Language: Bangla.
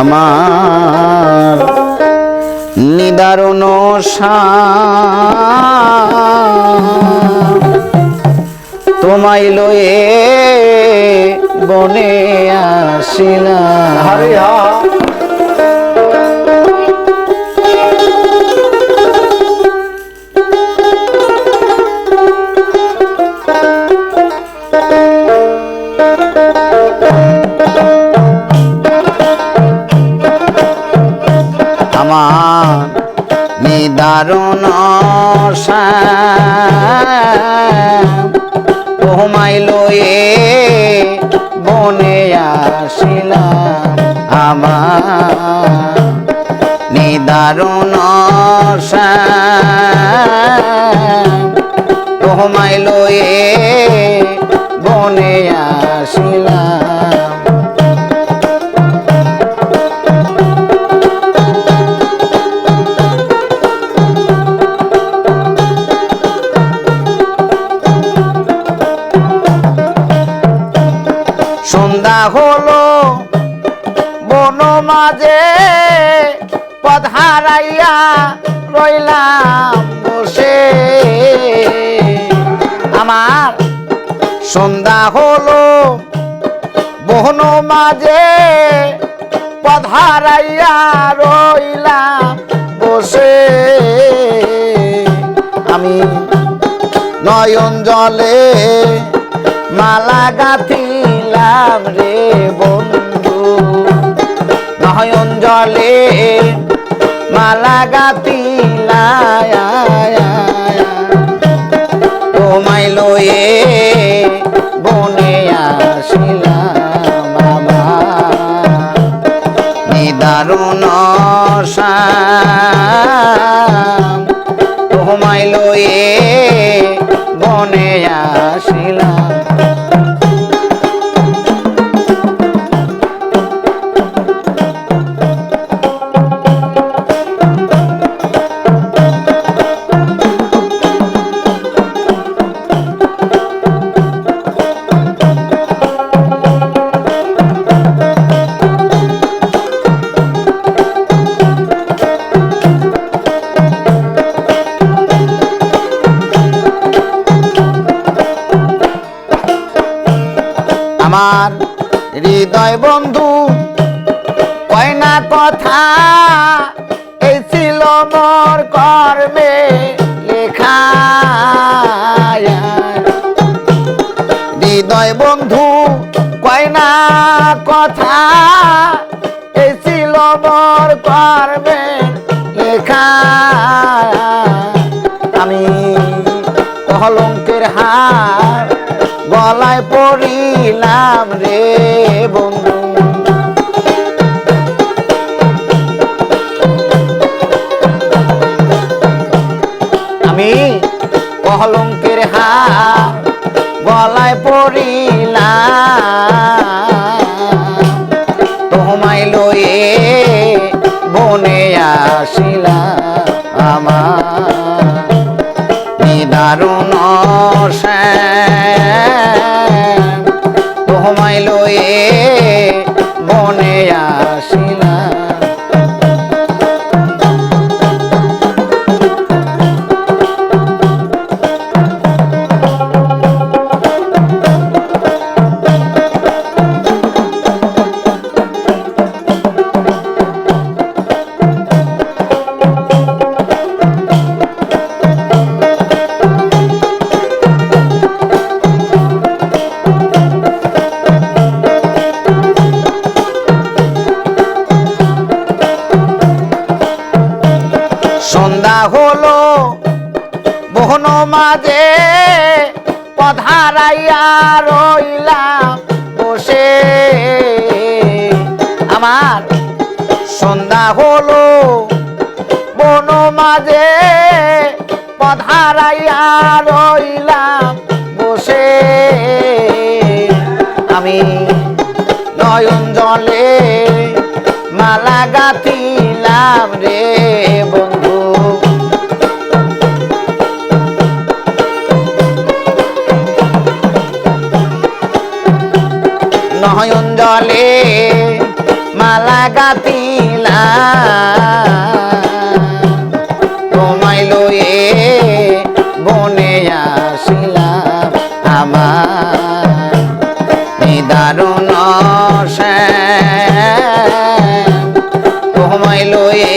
আমার নিদারুণ তোমায় লয়ে বনে আসিলাম। আমার নিদারুণ তোমায় লয়ে বনে আসিলাম আমার। নিদারুণ তোমায় লয়ে বনে আসিলাম হলো বন মাঝে পথ হারাইয়া রইলাম বসে। আমার সন্ধ্যা হলো বন মাঝে পথ হারাইয়া রইলাম বসে। আমি নয়ন জলে মালা গাথিলাম রে বন্ধু। নয়ন জলে মালা গাথিলাম তোমায় লয়ে বনে আসিলাম বাবা নিদারুণ তোমায় লয়ে হৃদয় বন্ধু, কয় না কথা, এই ছিল মোর কর্মে লেখা হৃদয় বন্ধু, কয় না কথা, এই ছিল মোর কর্মে লেখা আমি কলঙ্কের হার গলায় পড়িলাম রে বন্ধু। আমি কলঙ্কের হার গলায় পড়িলাম। তোমায় লয়ে বনে আসিলাম আমার। নিদারুণ শ্যাম হলো মোহন মাঝে পধারাইয়া রইলাম বসে। আমার সন্ধ্যা হলো বন মাঝে পধারাইয়া রইলাম বসে। আমি নয়ন জলে মালা গাথিলাম রে বন্ধু। নয়ন জলে মালা গাতিলাম তোমায় লয়ে বনে আসিলাম আমার। নিদারুণ তোমায় লয়ে